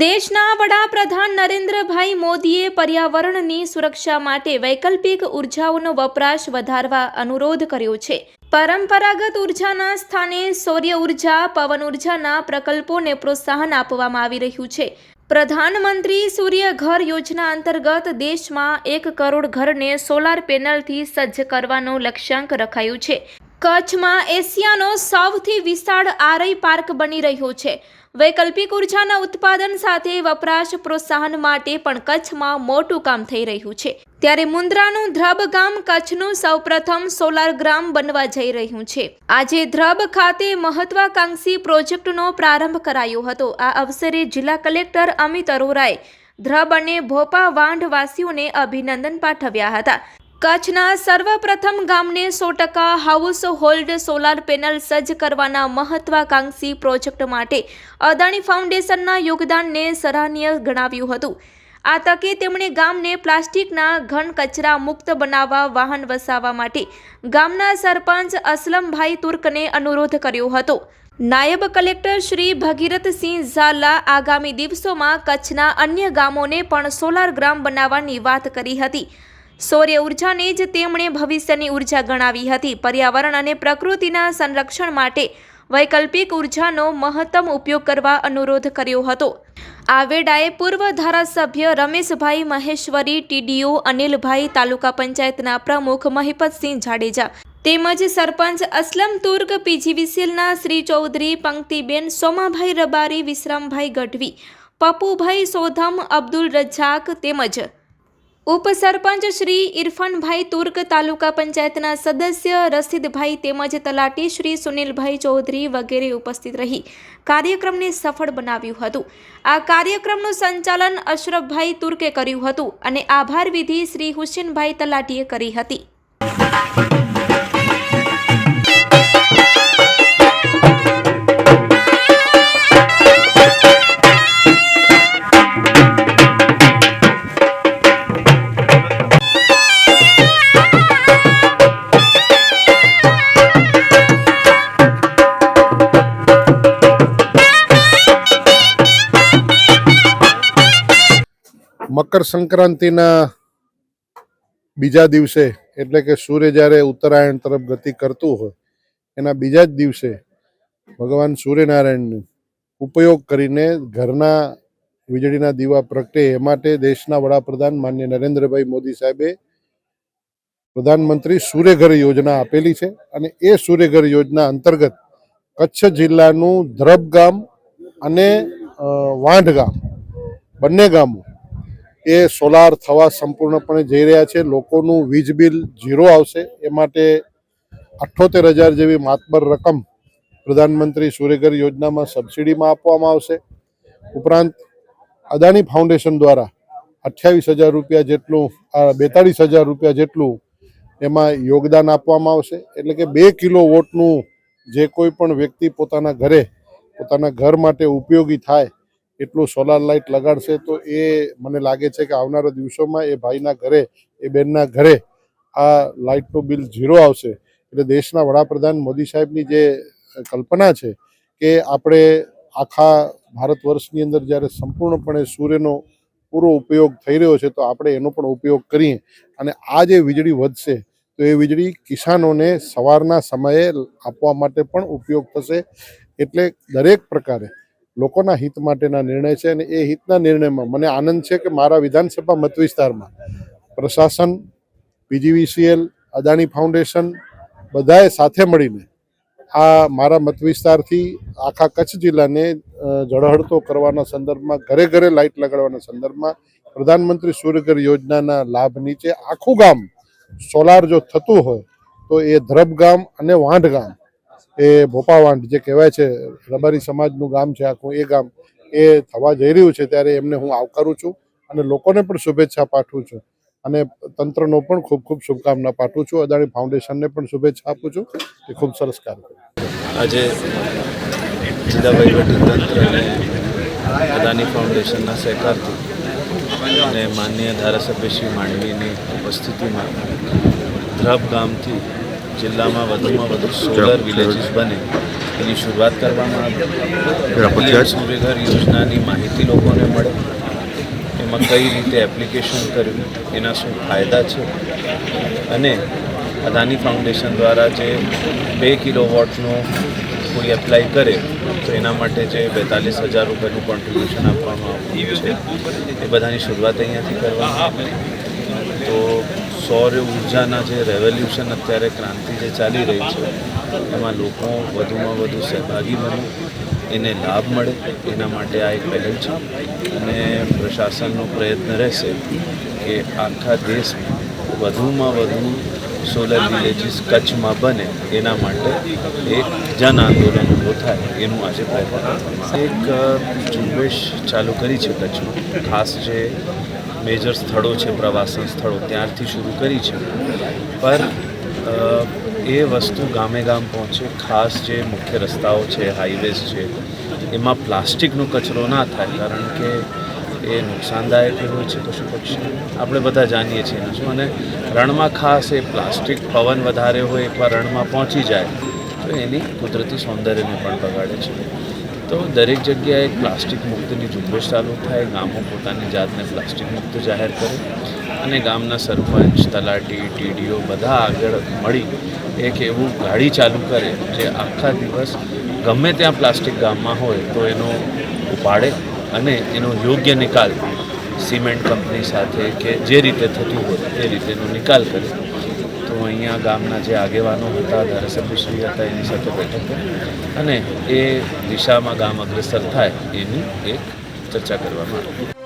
દેશના વડાપ્રધાન નરેન્દ્રભાઈ મોદીએ પર્યાવરણની સુરક્ષા માટે વૈકલ્પિક ઉર્જાઓનો વપરાશ વધારવા અનુરોધ કર્યો છે. પરંપરાગત ઉર્જાના સ્થાને સૌર્ય ઊર્જા, પવન ઉર્જાના પ્રકલ્પોને પ્રોત્સાહન આપવામાં આવી રહ્યું છે. પ્રધાનમંત્રી સૂર્ય ઘર યોજના અંતર્ગત દેશમાં એક કરોડ ઘરને સોલાર પેનલથી સજ્જ કરવાનો લક્ષ્યાંક રખાયું છે. કચ્છમાં એશિયાનો સૌથી વિશાળ આરઈ પાર્ક બની રહ્યો છે. વૈકલ્પિક ઉર્જાના ઉત્પાદન સાથે વપરાશ પ્રોત્સાહન માટે પણ કચ્છમાં મોટું કામ થઈ રહ્યું છે. ત્યારે મુન્દ્રાનું ધ્રબ ગામ કચ્છનું સૌપ્રથમ સોલાર ગ્રામ બનવા જઈ રહ્યું છે. આજે ધ્રબ ખાતે મહત્વાકાંક્ષી પ્રોજેક્ટનો પ્રારંભ કરાયો હતો. આ અવસરે જિલ્લા કલેક્ટર અમિત અરોરાએ ધ્રબ અને ભોપા વાંઢવાસીઓને અભિનંદન પાઠવ્યા હતા. કચ્છના સર્વપ્રથમ ગામને સો ટકા હાઉસ હોલ્ડ સોલાર પેનલ સજ્જ કરવાના મહત્વાકાંક્ષી પ્રોજેક્ટ માટે અદાણી ફાઉન્ડેશનના યોગદાનને સરાહનીય ગણાવ્યું હતું. આ તકે તેમણે ગામને પ્લાસ્ટિકના ઘન કચરા મુક્ત બનાવવા વાહન વસાવવા માટે ગામના સરપંચ અસલમભાઈ તુર્કને અનુરોધ કર્યો હતો. નાયબ કલેક્ટર શ્રી ભગીરથસિંહ ઝાલા આગામી દિવસોમાં કચ્છના અન્ય ગામોને પણ સોલાર ગ્રામ બનાવવાની વાત કરી હતી. સૌર્ય ઉર્જાને જ તેમણે ભવિષ્યની ઊર્જા ગણાવી હતી. પર્યાવરણ અને પ્રકૃતિના સંરક્ષણ માટે વૈકલ્પિક ઉર્જાનો મહત્તમ ઉપયોગ કરવા અનુરોધ કર્યો હતો. આ વેળાએ પૂર્વ ધારાસભ્ય રમેશભાઈ મહેશ્વરી, ટીડીઓ અનિલભાઈ, તાલુકા પંચાયતના પ્રમુખ મહિપતસિંહ જાડેજા તેમજ સરપંચ અસલમ તુર્ક પીજીવીસીએલના શ્રી ચૌધરી પંક્તિબેન, સોમાભાઈ રબારી, વિશ્રામભાઈ ગઢવી પપુભાઈ સોધમ, અબ્દુલ રજાક તેમજ ઉપસરપંચ શ્રી ઇરફાનભાઈ તુર્ક તાલુકા પંચાયતના સદસ્ય રસીદભાઈ તેમજ તલાટી શ્રી સુનિલભાઈ ચૌધરી વગેરે ઉપસ્થિત રહી કાર્યક્રમને સફળ બનાવ્યું હતું. આ કાર્યક્રમનું સંચાલન અશરફભાઈ તુર્કે કર્યું હતું અને આભાર વિધિ શ્રી હુસેનભાઈ તલાટીએ કરી હતી. મકર સંક્રાંતિના બીજા દિવસે, એટલે કે સૂર્ય જ્યારે ઉત્તરાયણ તરફ ગતિ કરતું હોય, એના બીજા જ દિવસે ભગવાન સૂર્યનારાયણનો ઉપયોગ કરીને ઘરના વીજળીના દીવા પ્રગટે, એ માટે દેશના વડાપ્રધાન માન્ય નરેન્દ્રભાઈ મોદી સાહેબે પ્રધાનમંત્રી સૂર્યઘર યોજના આપેલી છે અને એ સૂર્યઘર યોજના અંતર્ગત કચ્છ જિલ્લાનું ધ્રબ ગામ અને વાંઢ ગામ બંને ગામો એ સોલાર થવા સંપૂર્ણપણે જઈ રહ્યા છે. લોકોનું વીજ બિલ ઝીરો આવશે. એ માટે અઠ્ઠોતેર હજાર જેવી માતબર રકમ પ્રધાનમંત્રી સૂર્યઘર યોજનામાં સબસિડીમાં આપવામાં આવશે. ઉપરાંત અદાણી ફાઉન્ડેશન દ્વારા અઠ્યાવીસ હજાર રૂપિયા જેટલું બેતાળીસ હજાર રૂપિયા જેટલું એમાં યોગદાન આપવામાં આવશે. એટલે કે બે કિલો વોટનું જે કોઈ પણ વ્યક્તિ પોતાના ઘરે, પોતાના ઘર માટે ઉપયોગી થાય એટલું સોલાર લાઇટ લગાડશે તો એ મને લાગે છે કે આવનારા દિવસોમાં એ ભાઈના ઘરે, એ બેનના ઘરે આ લાઇટનું બિલ ઝીરો આવશે. એટલે દેશના વડાપ્રધાન મોદી સાહેબની જે કલ્પના છે કે આપણે આખા ભારત વર્ષની અંદર જ્યારે સંપૂર્ણપણે સૂર્યનો પૂરો ઉપયોગ થઈ રહ્યો છે, તો આપણે એનો પણ ઉપયોગ કરીએ. અને આ જે વીજળી વધશે, તો એ વીજળી કિસાનોને સવારના સમયે આપવા માટે પણ ઉપયોગ થશે. એટલે દરેક પ્રકારે લોકોના હિત માટેના નિર્ણય છે અને એ હિતના નિર્ણયમાં મને આનંદ છે કે મારા વિધાનસભા મત વિસ્તારમાં પ્રશાસન, પીજીવીસીએલ, અદાણી ફાઉન્ડેશન બધાએ સાથે મળીને આ મારા મત વિસ્તારથી આખા કચ્છ જિલ્લાને ઝળહળતો કરવાના સંદર્ભમાં, ઘરે ઘરે લાઇટ લગાડવાના સંદર્ભમાં પ્રધાનમંત્રી સૂર્યઘર યોજનાના લાભ નીચે આખું ગામ, સોલાર જો થતું હોય તો એ ધ્રબ ગામ અને વાંઢ ગામ એ ભોપાવાંઢ જે કહેવાય છે, રબારી સમાજનું ગામ છે, આખું એ ગામ, એ થવા જઈ રહ્યું છે ત્યારે એમને હું આવકારું છું અને લોકોને પણ શુભેચ્છા પાઠવું છું. અને તંત્રનો પણ ખૂબ ખૂબ શુભકામના પાઠવું છું, અદાણી ફાઉન્ડેશનને પણ શુભેચ્છા આપું છું એ ખૂબ સરસ કાર્ય. આજે અદાની ફાઉન્ડેશનના સહકારથી અને માનનીય ધારાસભ્ય શ્રી માંડવીની ઉપસ્થિતિમાં ધ્રબ ગામથી જિલ્લામાં વધુમાં વધુ સોલર વિલેજીસ બને એની શરૂઆત કરવામાં આવી. સૂર્યઘર યોજનાની માહિતી લોકોને મળે. એમાં કઈ રીતે એપ્લિકેશન કરવી એના શું ફાયદા છે? અને અદાની ફાઉન્ડેશન દ્વારા જે બે કિલો વોટનો કોઈ એપ્લાય કરે તો એના માટે જે બેતાલીસ હજાર રૂપિયાનું કોન્ટ્રીબ્યુશન આપવામાં આવ્યું છે. એ બધાની શરૂઆત અહીંયાથી કરવામાં આવે તો સૌર ઉર્જાના જે રેવોલ્યુશન અત્યારે ક્રાંતિ જે ચાલી રહી છે, એમાં લોકો વધુમાં વધુ સહભાગી બને, એને લાભ મળે, એના માટે આ એક પહેલ છે અને પ્રશાસનનો પ્રયત્ન રહેશે કે આખા દેશમાં વધુમાં વધુ સોલર વિલેજીસ કચ્છમાં બને, એના માટે એક જન આંદોલન ઊભો થાય, એનું આજે પ્રયત્ન એક ઝુંબેશ ચાલુ કરી છે કચ્છમાં, ખાસ જે મેજર સ્થળો છે, પ્રવાસન સ્થળો ત્યારથી શરૂ કરી છે. પર એ વસ્તુ ગામે ગામ પહોંચે, ખાસ જે મુખ્ય રસ્તાઓ છે હાઈવેઝ છે, એમાં પ્લાસ્ટિકનો કચરો ના થાય, કારણ કે એ નુકસાનદાયક હોય છે પશુ પક્ષી. આપણે બધા જાણીએ છીએ એનું શું. અને રણમાં ખાસ એ પ્લાસ્ટિક પવન વધારે હોય એકવાર રણમાં પહોંચી જાય, તો એની કુદરતી સૌંદર્યને પણ બગાડે છે. તો દરેક જગ્યાએ પ્લાસ્ટિક મુક્તની ઝુંબેશ ચાલુ થાય, ગામો પોતાની જાતને પ્લાસ્ટિક મુક્ત જાહેર કરે અને ગામના સરપંચ, તલાટી, ટીડીઓ બધા આગળ મળી એક એવું ગાડી ચાલુ કરે જે આખા દિવસ ગમે ત્યાં પ્લાસ્ટિક ગામમાં હોય તો એનો ઉપાડે અને એનો યોગ્ય નિકાલ સિમેન્ટ કંપની સાથે કે જે રીતે થતું હોય એ રીતેનો નિકાલ કરે. તો અહીંયા ગામના જે આગેવાનો હતા, ધારાસભ્યશ્રી હતા, એની સાથે બેઠક અને એ દિશામાં ગામ અગ્રસર થાય એની એક ચર્ચા કરવામાં આવી.